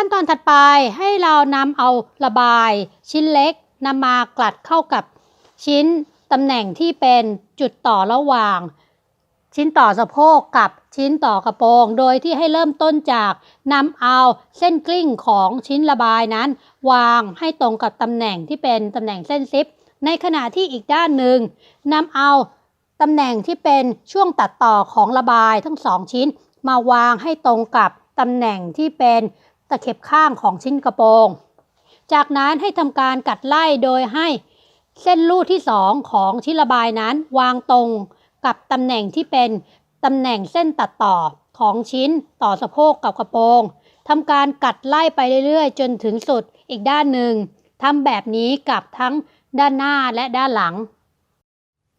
ขั้นตอนถัดไปให้เรานำเอาระบาย ชิ้นเล็กนำมากลัดเข้ากับชิ้นตำแหน่งที่เป็นจุดต่อระหว่าง ชิ้นต่อสะโพกกับชิ้นต่อกระโปรง โดยที่ให้เริ่มต้นจากนำเอาเส้นกลิ้งของชิ้นระบายนั้น วางให้ตรงกับตำแหน่งที่เป็นตำแหน่งเส้นซิป ในขณะที่อีกด้านหนึ่งนำเอาตำแหน่งที่เป็นช่วงตัดต่อของระบายทั้งสองชิ้น มาวางให้ตรงกับตำแหน่งที่เป็น ตะเข็บข้างของชิ้นกระโปรง จากนั้นให้ทำการกัดไล่โดยให้เส้นลูดที่สองของชิ้นระบายนั้นวางตรงกับตำแหน่งที่เป็นตำแหน่งเส้นตัดต่อของชิ้นต่อสะโพกกับกระโปรงทำการกัดไล่ไปเรื่อยๆ จนถึงสุดอีกด้านหนึ่งทำแบบนี้กับทั้งด้านหน้าและด้านหลัง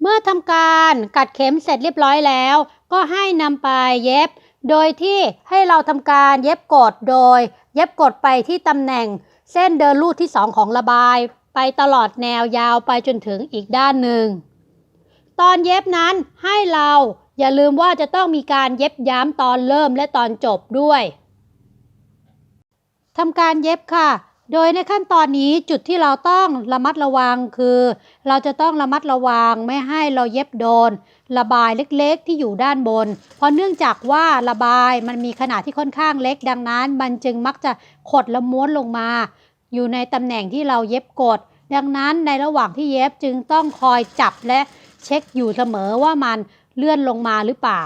เมื่อทำการกัดเข็มเสร็จเรียบร้อยแล้ว ก็ให้นำไปเย็บ โดยที่ให้เราทำการเย็บกดโดย เย็บกดไปที่ตำแหน่ง เส้นเดินลูดที่ 2 ของระบาย ไปตลอดแนวยาวไปจนถึงอีกด้านหนึ่ง ตอนเย็บนั้นให้เราอย่าลืมว่าจะต้องมีการเย็บย้ำตอนเริ่มและตอนจบด้วยทำการเย็บค่ะ โดยในขั้นตอนนี้จุดที่เราต้องระมัดระวังคือ เราจะต้องระมัดระวังไม่ให้เราเย็บโดน ระบายเล็กๆที่อยู่ด้านบน เพราะเนื่องจากว่าระบายมันมีขนาดที่ค่อนข้างเล็ก ดังนั้น มันจึงมักจะขดและม้วนลงมา อยู่ในตำแหน่งที่เราเย็บกด ดังนั้นในระหว่างที่เย็บจึงต้องคอยจับและเช็คอยู่เสมอว่ามันเลื่อนลงมาหรือเปล่า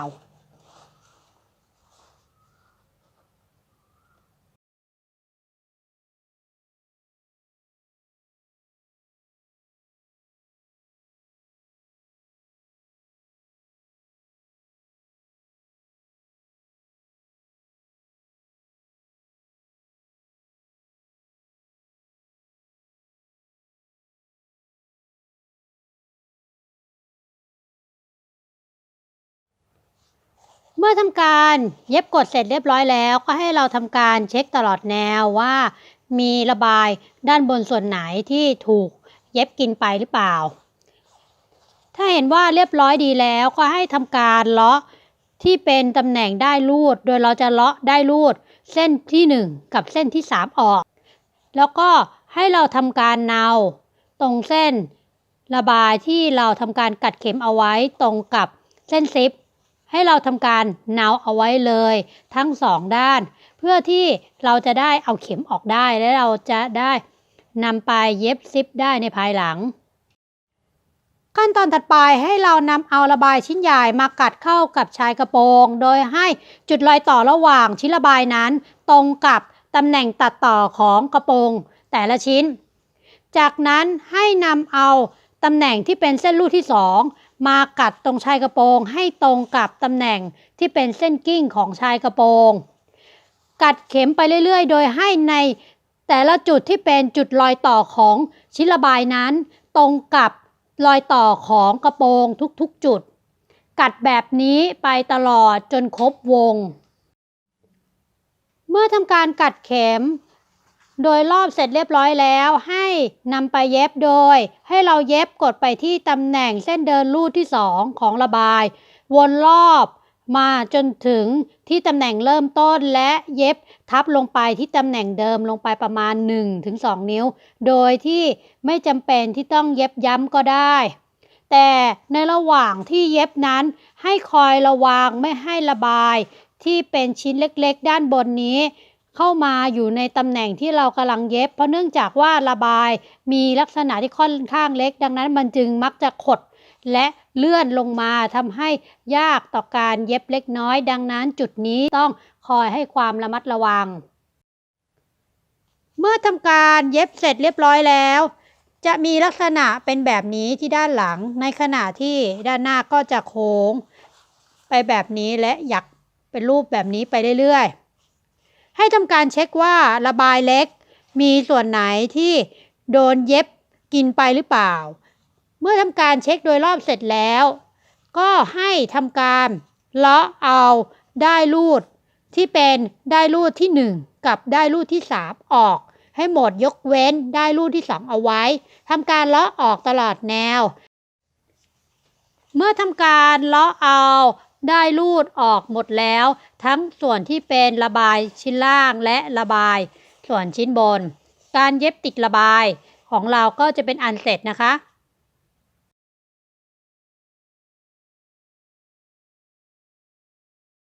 มื่อทำการเย็บกดเสร็จเรียบร้อยแล้ว ก็ให้เราทำการเช็คตลอดแนวว่า มีระบายด้านบนส่วนไหนที่ถูกเย็บกินไปหรือเปล่า ถ้าเห็นว่าเรียบร้อยดีแล้วก็ให้ทำการเลาะที่เป็นตำแหน่งได้รูด โดยเราจะเลาะได้รูด เส้นที่ 1 กับเส้นที่ 3 ออก แล้วก็ให้เราทำการเนาตรงเส้น ระบายที่เราทำการกัดเข็มเอาไว้ตรงกับเส้นซิป ให้เราทำการเนาเอาไว้เลย ทั้งสองด้าน เพื่อที่เราจะได้เอาเข็มออกได้และเราจะได้นำไปเย็บซิปได้ในภายหลัง ขั้นตอนถัดไปให้เรานำเอาระบายชิ้นใหญ่มากัดเข้ากับชายกระโปรง โดยให้จุดรอยต่อระหว่างชิ้นระบายนั้น ตรงกับตำแหน่งตัดต่อของกระโปรงแต่ละชิ้น จากนั้นให้นำเอาตำแหน่งที่เป็นเส้นลูดที่2 มากัดตรงชายกระโปรงให้ตรงกับตำแหน่งที่เป็นเส้นกิ้งของชายกระโปรง กัดเข็มไปเรื่อย ๆ โดยให้ในแต่ละจุดที่เป็นจุดรอยต่อของชิ้นระบายนั้น ตรงกับรอยต่อของกระโปรงทุกๆจุด กัดแบบนี้ไปตลอดจนครบวง เมื่อทำการกัดเข็ม โดยรอบเสร็จเรียบร้อยแล้ว ให้นำไปเย็บโดย ให้เราเย็บกดไปที่ตำแหน่งเส้นเดินลูดที่ 2 ของระบาย วนรอบมาจนถึงที่ตำแหน่งเริ่มต้นและเย็บทับลงไปที่ตำแหน่งเดิมลงไปประมาณ 1-2 นิ้ว โดยที่ไม่จำเป็นที่ต้องเย็บย้ำก็ได้ แต่ในระหว่างที่เย็บนั้น ให้คอยระวังไม่ให้ระบายที่เป็นชิ้นเล็กๆ ด้านบนนี้ เข้ามาอยู่ในตำแหน่งที่เรากำลังเย็บ เพราะเนื่องจากว่าระบายมีลักษณะที่ค่อนข้างเล็ก ดังนั้นมันจึงมักจะขดและเลื่อนลงมาทำให้ยากต่อการเย็บเล็กน้อย ดังนั้นจุดนี้ต้องคอยให้ความระมัดระวัง เมื่อทำการเย็บเสร็จเรียบร้อยแล้ว จะมีลักษณะเป็นแบบนี้ที่ด้านหลัง ในขณะที่ด้านหน้าก็จะโค้ง ไปแบบนี้และหยักเป็นรูปแบบนี้ไปเรื่อยๆ ให้ทำการเช็คว่าระบายเล็ก มีส่วนไหนที่โดนเย็บกินไปหรือเปล่า เมื่อทำการเช็คโดยรอบเสร็จแล้ว ก็ให้ทำการเลาะเอาได้รูดที่เป็นได้รูดที่ 1 กับได้รูดที่ 3 ออก ให้หมดยกเว้นได้รูดที่ 2 เอาไว้ทำการเลาะออกตลอดแนว เมื่อทำการเลาะเอา ได้ลูดออกหมดแล้ว ทั้งส่วนที่เป็นระบายชิ้นล่างและระบาย ส่วนชิ้นบน การเย็บติดระบายของเราก็จะเป็นอันเสร็จนะคะ